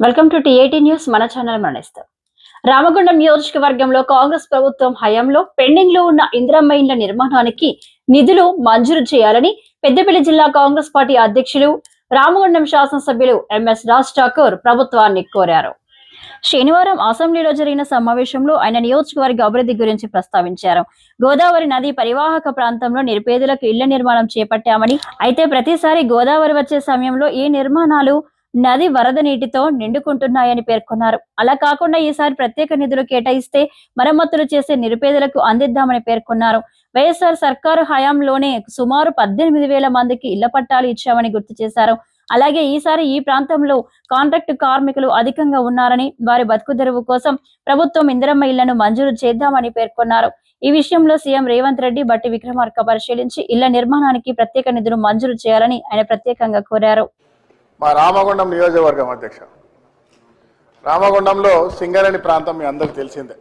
Welcome to TAT news మన channel మరణిస్తాం. రామగుండం నియోజకవర్గంలో కాంగ్రెస్ ప్రభుత్వం హయాంలో పెండింగ్లో ఉన్న ఇందిరమ్మ ఇండ్ల నిర్మాణానికి నిధులు మంజూరు చేయాలని పెద్దపల్లి జిల్లా కాంగ్రెస్ పార్టీ అధ్యక్షులు రామగుండం శాసనసభ్యులు ఎంఎస్ రాజ్ ఠాకూర్ ప్రభుత్వాన్ని కోరారు. శనివారం అసెంబ్లీలో జరిగిన సమావేశంలో ఆయన నియోజకవర్గ అభివృద్ధి గురించి ప్రస్తావించారు. గోదావరి నది పరివాహక ప్రాంతంలో నిరుపేదలకు ఇళ్ళ నిర్మాణం చేపట్టామని అయితే ప్రతిసారి గోదావరి వచ్చే సమయంలో ఈ నిర్మాణాలు నది వరద నీటితో నిండుకుంటున్నాయని పేర్కొన్నారు. అలా కాకుండా ఈసారి ప్రత్యేక నిధులు కేటాయిస్తే మరమ్మతులు చేసే నిరుపేదలకు అందిద్దామని పేర్కొన్నారు. వైఎస్ఆర్ సర్కారు హయాంలోనే సుమారు పద్దెనిమిది వేల మందికి ఇళ్ళ పట్టాలు ఇచ్చామని గుర్తు చేశారు. అలాగే ఈసారి ఈ ప్రాంతంలో కాంట్రాక్టు కార్మికులు అధికంగా ఉన్నారని వారి బతుకు తెరువు కోసం ప్రభుత్వం ఇందిరమ్మ ఇళ్ళను మంజూరు చేద్దామని పేర్కొన్నారు. ఈ విషయంలో సీఎం రేవంత్ రెడ్డి బట్టి విక్రమార్క పరిశీలించి ఇళ్ళ నిర్మాణానికి ప్రత్యేక నిధులు మంజూరు చేయాలని ఆయన ప్రత్యేకంగా కోరారు. మా రామగుండం నియోజకవర్గం అధ్యక్ష. రామగుండంలో సింగరేణి ప్రాంతం మీ అందరికి తెలిసిందే.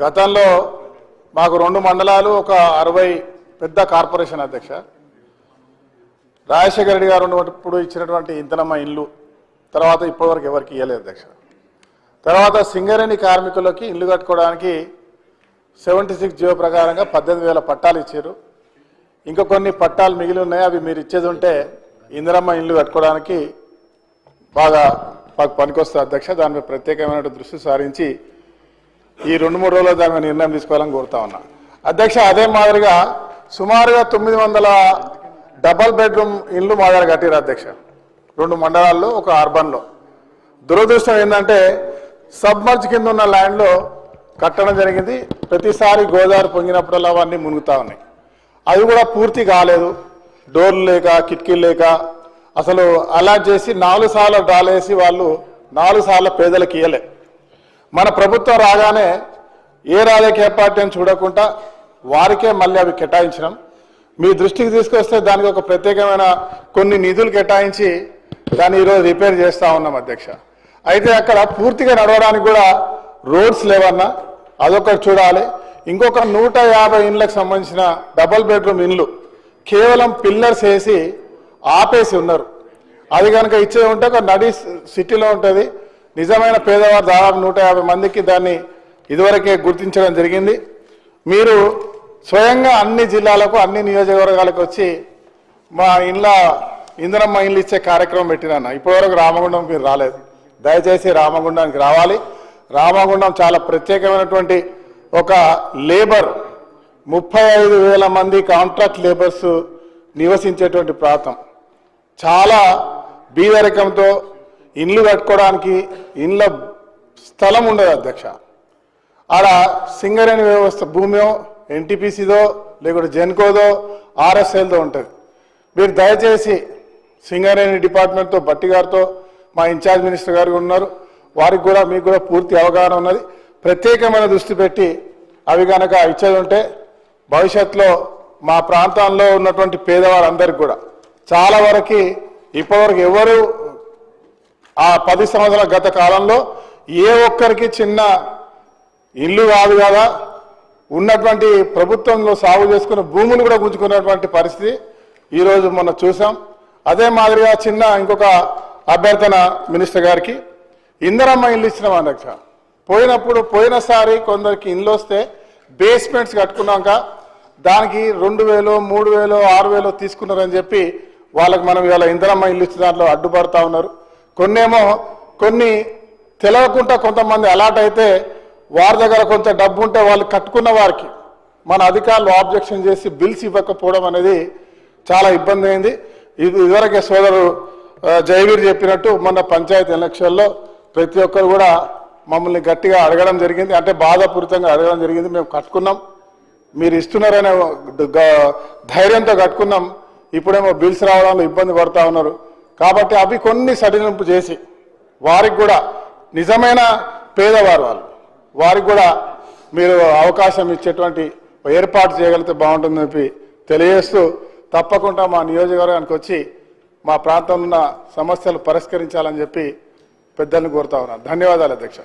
గతంలో మాకు రెండు మండలాలు ఒక అరవై పెద్ద కార్పొరేషన్ అధ్యక్ష. రాజశేఖర రెడ్డి గారు ఉన్నప్పుడు ఇచ్చినటువంటి ఇంతనమ్మ ఇల్లు తర్వాత ఇప్పటివరకు ఎవరికి ఇవ్వలేదు అధ్యక్ష. తర్వాత సింగరేణి కార్మికులకి ఇల్లు కట్టుకోవడానికి సెవెంటీ సిక్స్ జీవో ప్రకారంగా పద్దెనిమిది వేల పట్టాలు ఇచ్చారు. ఇంకా కొన్ని పట్టాలు మిగిలి ఉన్నాయి అవి మీరు ఇచ్చేది ఉంటే ఇందిరమ్మ ఇల్లు కట్టుకోవడానికి బాగా మాకు పనికొస్తుంది అధ్యక్ష. దానిపై ప్రత్యేకమైన దృష్టి సారించి ఈ రెండు మూడు రోజుల్లో దాని మీద నిర్ణయం తీసుకోవాలని కోరుతా ఉన్నా. అధ్యక్ష అదే మాదిరిగా సుమారుగా తొమ్మిది వందల డబల్ బెడ్రూమ్ ఇల్లు మా దగ్గర కట్టిరు అధ్యక్ష. రెండు మండలాల్లో ఒక అర్బన్లో. దురదృష్టం ఏంటంటే సబ్మర్జ్ కింద ఉన్న ల్యాండ్లో కట్టడం జరిగింది. ప్రతిసారి గోదావరి పొంగినప్పుడల్లా అవన్నీ మునుగుతా ఉన్నాయి. అవి కూడా పూర్తి కాలేదు. డోర్లు లేక కిటికీలు లేక అసలు అలా చేసి నాలుగు సార్లు డాలేసి వాళ్ళు నాలుగు సార్లు పేదలకు ఇయ్యలే. మన ప్రభుత్వం రాగానే ఏ రాజకీయ పార్టీ అని చూడకుండా వారికే మళ్ళీ అవి కేటాయించడం మీ దృష్టికి తీసుకొస్తే దానికి ఒక ప్రత్యేకమైన కొన్ని నిధులు కేటాయించి దాన్ని ఈరోజు రిపేర్ చేస్తూ ఉన్నాం అధ్యక్ష. అయితే అక్కడ పూర్తిగా నడవడానికి కూడా రోడ్స్ లేవన్నా అదొకటి చూడాలి. ఇంకొక నూట యాభై ఇండ్లకు సంబంధించిన డబల్ బెడ్రూమ్ ఇండ్లు కేవలం పిల్లర్స్ వేసి ఆపేసి ఉన్నారు. అది కనుక ఇచ్చే ఉంటే ఒక నడి సిటీలో ఉంటుంది. నిజమైన పేదవారు దాదాపు నూట యాభై మందికి దాన్ని ఇదివరకే గుర్తించడం జరిగింది. మీరు స్వయంగా అన్ని జిల్లాలకు అన్ని నియోజకవర్గాలకు వచ్చి మా ఇండ్ల ఇంధనమ్మ ఇండ్లు ఇచ్చే కార్యక్రమం పెట్టినాను? ఇప్పటివరకు రామగుండం మీరు రాలేదు. దయచేసి రామగుండానికి రావాలి. రామగుండం చాలా ప్రత్యేకమైనటువంటి ఒక లేబర్ ముప్పై ఐదు వేల మంది కాంట్రాక్ట్ లేబర్స్ నివసించేటువంటి ప్రాంతం. చాలా బీదరికంతో ఇండ్లు కట్టుకోవడానికి ఇండ్ల స్థలం ఉండదు అధ్యక్ష. ఆడ సింగరేణి వ్యవస్థ భూమియో ఎన్టీపీసీదో లేకుంటే జెన్కోదో ఆర్ఎస్ఎల్దో ఉంటుంది. మీరు దయచేసి సింగరేణి డిపార్ట్మెంట్తో బట్టి గారితో మా ఇన్ఛార్జ్ మినిస్టర్ గారు ఉన్నారు. వారికి కూడా మీకు కూడా పూర్తి అవగాహన ఉన్నది. ప్రత్యేకమైన దృష్టి పెట్టి అవి కనుక ఇచ్చేది ఉంటే భవిష్యత్తులో మా ప్రాంతాల్లో ఉన్నటువంటి పేదవాళ్ళందరికీ కూడా చాలా వరకు ఇప్పటివరకు ఎవరు ఆ పది సంవత్సరాల గత కాలంలో ఏ ఒక్కరికి చిన్న ఇల్లు కాదు కదా ఉన్నటువంటి ప్రభుత్వంలో సాగు చేసుకున్న భూములు కూడా గుంజుకున్నటువంటి పరిస్థితి ఈరోజు మొన్న చూసాం. అదే మాదిరిగా చిన్న ఇంకొక అభ్యర్థన మినిస్టర్ గారికి ఇందరమ్మ ఇల్లు ఇచ్చినాం అధ్యక్ష పోయినప్పుడు పోయినసారి కొందరికి ఇల్లు వస్తే బేస్మెంట్స్ కట్టుకున్నాక దానికి రెండు వేలు మూడు వేలు ఆరు వేలు తీసుకున్నారని చెప్పి వాళ్ళకి మనం ఇవాళ ఇంధనమ్మ ఇల్లు ఇచ్చిన దాంట్లో అడ్డుపడతా ఉన్నారు. కొన్నేమో కొన్ని తెలవకుండా కొంతమంది అలాట్ అయితే వారి దగ్గర కొంత డబ్బు ఉంటే వాళ్ళు కట్టుకున్న వారికి మన అధికారులు ఆబ్జెక్షన్ చేసి బిల్స్ ఇవ్వకపోవడం అనేది చాలా ఇబ్బంది అయింది. ఇది ఇదివరకే సోదరు జయవీర్ చెప్పినట్టు మొన్న పంచాయతీ ఎలక్షన్లో ప్రతి ఒక్కరు కూడా మమ్మల్ని గట్టిగా అడగడం జరిగింది. అంటే బాధాపూరితంగా అడగడం జరిగింది. మేము కట్టుకున్నాం. మీరు ఇస్తున్నారనే ధైర్యంతో కట్టుకున్నాం. ఇప్పుడేమో బిల్స్ రావడంలో ఇబ్బంది పడతా ఉన్నారు. కాబట్టి అవి కొన్ని సడలింపు చేసి వారికి కూడా నిజమైన పేదవారు వాళ్ళు వారికి కూడా మీరు అవకాశం ఇచ్చేటువంటి ఏర్పాటు చేయగలిగితే బాగుంటుందని చెప్పి తెలియజేస్తూ తప్పకుండా మా నియోజకవర్గానికి వచ్చి మా ప్రాంతంలో ఉన్న సమస్యలు పరిష్కరించాలని చెప్పి పెద్దల్ని కోరుతా ఉన్నాను ధన్యవాదాలు అధ్యక్ష.